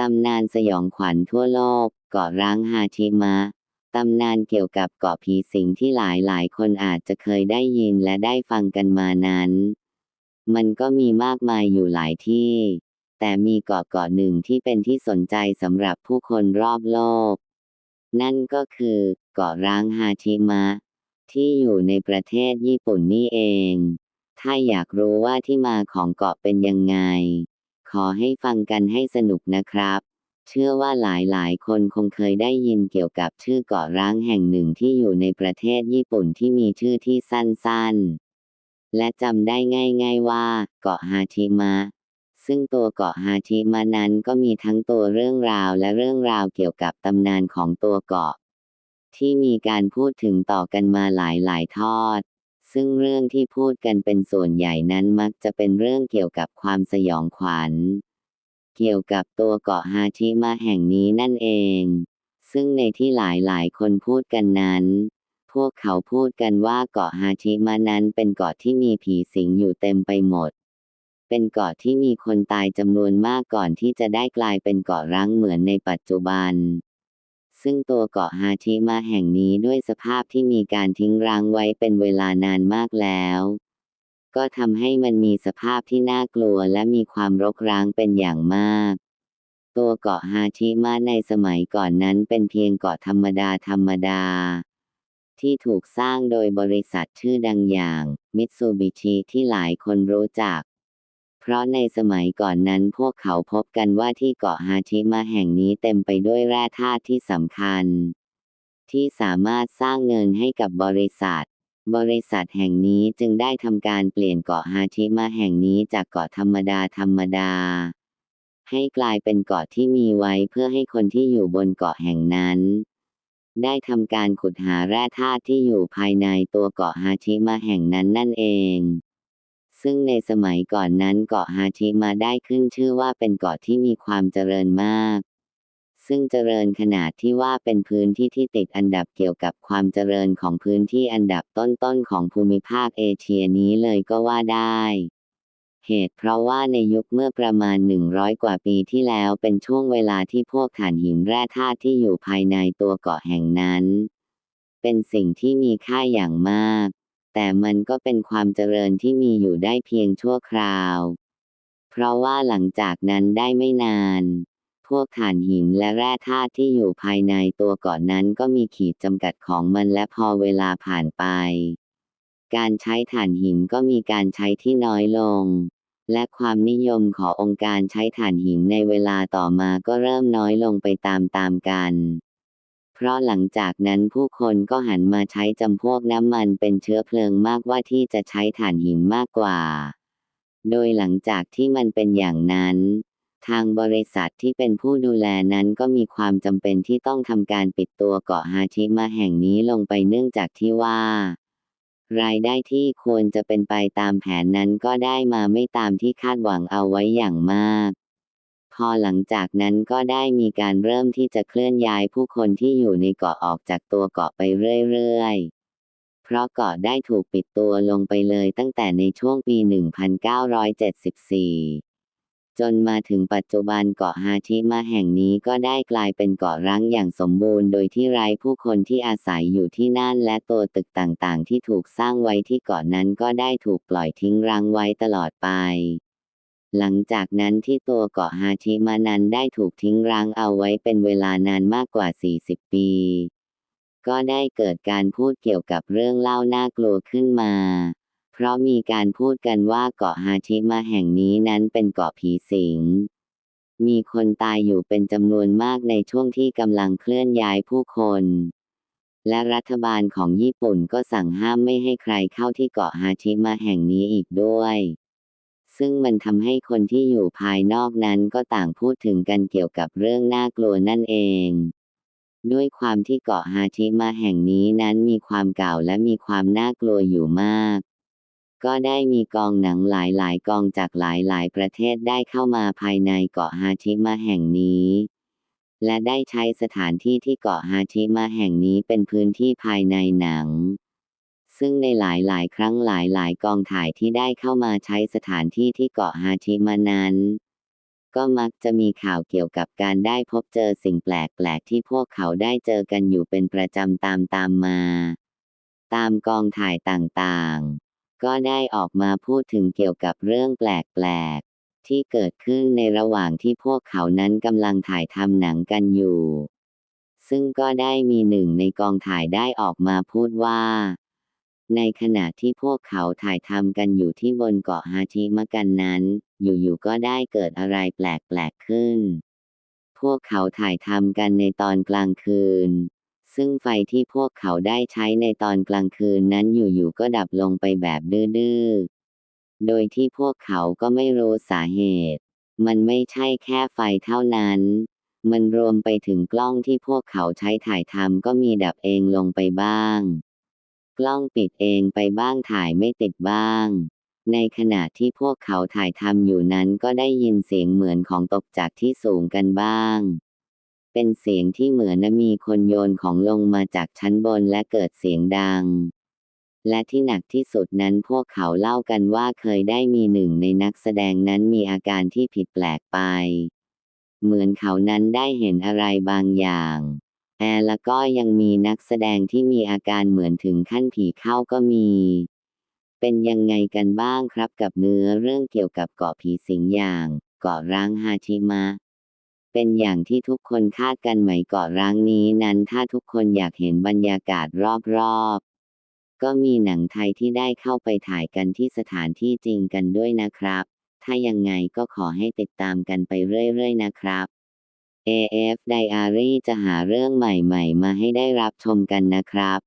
ตำนานสยองขวัญทั่วโลก เกาะร้างฮาชิมะ ตำนานเกี่ยวกับเกาะผีสิงที่หลายหลายคนอาจจะเคยได้ยินและได้ฟังกันมานั้น มันก็มีมากมายอยู่หลายที่ แต่มีเกาะเกาะหนึ่งที่เป็นที่สนใจสำหรับผู้คนรอบโลก นั่นก็คือ เกาะร้างฮาชิมะ ที่อยู่ในประเทศญี่ปุ่นนี่เอง ถ้าอยากรู้ว่าที่มาของเกาะเป็นยังไง ขอให้ฟังกันให้สนุกนะครับ เชื่อว่าหลายๆ คนคงเคยได้ยินเกี่ยวกับชื่อเกาะร้างแห่งหนึ่งที่อยู่ในประเทศญี่ปุ่นที่มีชื่อที่สั้นๆ และจำได้ง่าย ๆว่า เกาะฮาชิมะ ซึ่งตัวเกาะฮาชิมะนั้นก็มีทั้งตัวเรื่องราวและเรื่องราวเกี่ยวกับตำนานของตัวเกาะ ที่มีการพูดถึงต่อกันมาหลายๆ ทอด ซึ่งเรื่องที่พูดกันเป็นส่วนใหญ่นั้นมักจะเป็นเรื่องเกี่ยวกับความสยองขวัญ เกี่ยวกับตัวเกาะฮาชิมะแห่งนี้นั่นเอง ซึ่งในที่หลายๆคนพูดกันนั้น พวกเขาพูดกันว่าเกาะฮาชิมะนั้นเป็นเกาะที่มีผีสิงอยู่เต็มไปหมด เป็นเกาะที่มีคนตายจำนวนมากก่อนที่จะได้กลายเป็นเกาะร้างเหมือนในปัจจุบัน ซึ่งตัวเกาะฮาชิมะแห่งนี้ด้วยสภาพที่มีการทิ้งร้างไว้เป็นเวลานานมากแล้ว ก็ทำให้มันมีสภาพที่น่ากลัวและมีความรกร้างเป็นอย่างมาก ตัวเกาะฮาชิมะในสมัยก่อนนั้นเป็นเพียงเกาะธรรมดาธรรมดา ที่ถูกสร้างโดยบริษัทชื่อดังอย่างมิตซูบิชิที่หลายคนรู้จัก เพราะในสมัยก่อนนั้นพวกเขาพบกันว่าที่เกาะฮาชิมะแห่งนี้เต็มไปด้วยแร่ธาตุที่สำคัญ ที่สามารถสร้างเงินให้กับบริษัท บริษัทแห่งนี้จึงได้ทำการเปลี่ยนเกาะฮาชิมะแห่งนี้จากเกาะธรรมดาธรรมดา ให้กลายเป็นเกาะที่มีไว้เพื่อให้คนที่อยู่บนเกาะแห่งนั้น ได้ทำการขุดหาแร่ธาตุที่อยู่ภายในตัวเกาะฮาชิมะแห่งนั้นนั่นเอง ซึ่งในสมัยก่อนนั้นเกาะฮาชิมะได้ขึ้นชื่อว่าเป็นเกาะที่มีความเจริญมาก ซึ่งเจริญขนาดที่ว่าเป็นพื้นที่ที่ติดอันดับเกี่ยวกับความเจริญของพื้นที่อันดับต้นๆของภูมิภาคเอเชียนี้เลยก็ว่าได้เหตุเพราะว่าในยุคเมื่อประมาณ 100 กว่าปีที่แล้วเป็นช่วงเวลาที่พวกถ่านหินแร่ธาตุที่อยู่ภายในตัวเกาะแห่งนั้น เป็นสิ่งที่มีค่าอย่างมาก แต่มันก็เป็นความเจริญที่มีอยู่ได้เพียงชั่วคราว เพราะว่าหลังจากนั้นได้ไม่นาน พวกถ่านหินและแร่ธาตุที่อยู่ภายในตัวเกาะนั้นก็มีขีดจำกัดของมันและพอเวลาผ่านไป การใช้ถ่านหินก็มีการใช้ที่น้อยลง และความนิยมขององค์การใช้ถ่านหินในเวลาต่อมาก็เริ่มน้อยลงไปตามๆกัน เพราะหลังจากนั้นผู้คนก็หันมาใช้จำพวกน้ำมันเป็นเชื้อเพลิงมากกว่าที่จะใช้ถ่านหินมากกว่า โดยหลังจากที่มันเป็นอย่างนั้น ทางบริษัทที่เป็นผู้ดูแลนั้นก็มีความจำเป็นที่ต้องทำการปิดตัวเกาะฮาชิมะแห่งนี้ลงไปเนื่องจากที่ว่า รายได้ที่ควรจะเป็นไปตามแผนนั้นก็ได้มาไม่ตามที่คาดหวังเอาไว้อย่างมาก พอหลังจากนั้นก็ได้มีการเริ่มที่จะเคลื่อนย้ายผู้คนที่อยู่ในเกาะออกจากตัวเกาะไปเรื่อยๆ เพราะเกาะได้ถูกปิดตัวลงไปเลยตั้งแต่ในช่วงปี 1974 จนมาถึงปัจจุบันเกาะฮาชิมะแห่งนี้ก็ได้กลายเป็นเกาะร้างอย่างสมบูรณ์โดยที่ไร้ผู้คนที่อาศัยอยู่ที่นั่นและตัวตึกต่างๆ ที่ถูกสร้างไว้ที่เกาะนั้นก็ได้ถูกปล่อยทิ้งร้างไว้ตลอดไป หลังจากนั้นที่ตัวเกาะฮาชิมะนั้นได้ถูกทิ้งร้างเอาไว้เป็นเวลานานมากกว่า 40 ปี ก็ได้เกิดการพูดเกี่ยวกับเรื่องเล่าน่ากลัวขึ้นมา เพราะมีการพูดกันว่าเกาะฮาชิมะแห่งนี้นั้นเป็นเกาะผีสิง มีคนตายอยู่เป็นจำนวนมากในช่วงที่กำลังเคลื่อนย้ายผู้คน และรัฐบาลของญี่ปุ่นก็สั่งห้ามไม่ให้ใครเข้าที่เกาะฮาชิมะแห่งนี้อีกด้วย ซึ่งมันทำให้คนที่อยู่ภายนอกนั้นก็ต่างพูดถึงกันเกี่ยวกับเรื่องน่ากลัวนั่นเอง ด้วยความที่เกาะฮาชิมะแห่งนี้นั้นมีความเก่าและมีความน่ากลัวอยู่มาก ก็ได้มีกองหนังหลายๆ กองจากหลายๆ ประเทศได้เข้ามาภายในเกาะฮาชิมะแห่งนี้และได้ใช้สถานที่ที่เกาะฮาชิมะแห่งนี้เป็นพื้นที่ภายในหนัง ซึ่งในหลายๆ ครั้งหลายๆ กองถ่ายที่ได้เข้ามาใช้สถานที่ที่เกาะฮาชิมะนั้น ก็มักจะมีข่าวเกี่ยวกับการได้พบเจอสิ่งแปลก ๆ ที่พวกเขาได้เจอกันอยู่เป็นประจำตามตามมา ตามกองถ่ายต่างๆ ก็ได้ออกมาพูดถึงเกี่ยวกับเรื่องแปลก ๆ ที่เกิดขึ้นในระหว่างที่พวกเขานั้นกำลังถ่ายทำหนังกันอยู่ ซึ่งก็ได้มีหนึ่งในกองถ่ายได้ออกมาพูดว่า ในขณะที่พวกเขาถ่ายทำกันอยู่ที่บนเกาะฮาชิมะกันนั้น อยู่ๆก็ได้เกิดอะไรแปลกๆขึ้น พวกเขาถ่ายทำกันในตอนกลางคืน ซึ่งไฟที่พวกเขาได้ใช้ในตอนกลางคืนนั้นอยู่ๆก็ดับลงไปแบบดื้อๆ โดยที่พวกเขาก็ไม่รู้สาเหตุ มันไม่ใช่แค่ไฟเท่านั้น มันรวมไปถึงกล้องที่พวกเขาใช้ถ่ายทำก็มีดับเองลงไปบ้าง กล้องปิดเองไปบ้างถ่ายไม่ติดบ้าง ในขณะที่พวกเขาถ่ายทำอยู่นั้นก็ได้ยินเสียงเหมือนของตกจากที่สูงกันบ้าง เป็นเสียงที่เหมือนมีคนโยนของลงมาจากชั้นบนและเกิดเสียงดัง และที่หนักที่สุดนั้นพวกเขาเล่ากันว่าเคยได้มีหนึ่งในนักแสดงนั้นมีอาการที่ผิดแปลกไป เหมือนเขานั้นได้เห็นอะไรบางอย่าง แอร์แล้วก็ยังมีนักแสดงที่มีอาการเหมือนถึงขั้นผีเข้าก็มี เป็นยังไงกันบ้างครับกับเนื้อเรื่องเกี่ยวกับเกาะผีสิงอย่างเกาะร้างฮาชิมะ เป็นอย่างที่ทุกคนคาดกันไหมเกาะร้างนี้นั้นถ้าทุกคนอยากเห็นบรรยากาศรอบๆ ก็มีหนังไทยที่ได้เข้าไปถ่ายกันที่สถานที่จริงกันด้วยนะครับ ถ้ายังไงก็ขอให้ติดตามกันไปเรื่อยๆนะครับ AF Diary จะหาเรื่องใหม่ๆ มาให้ได้รับชมกันนะครับ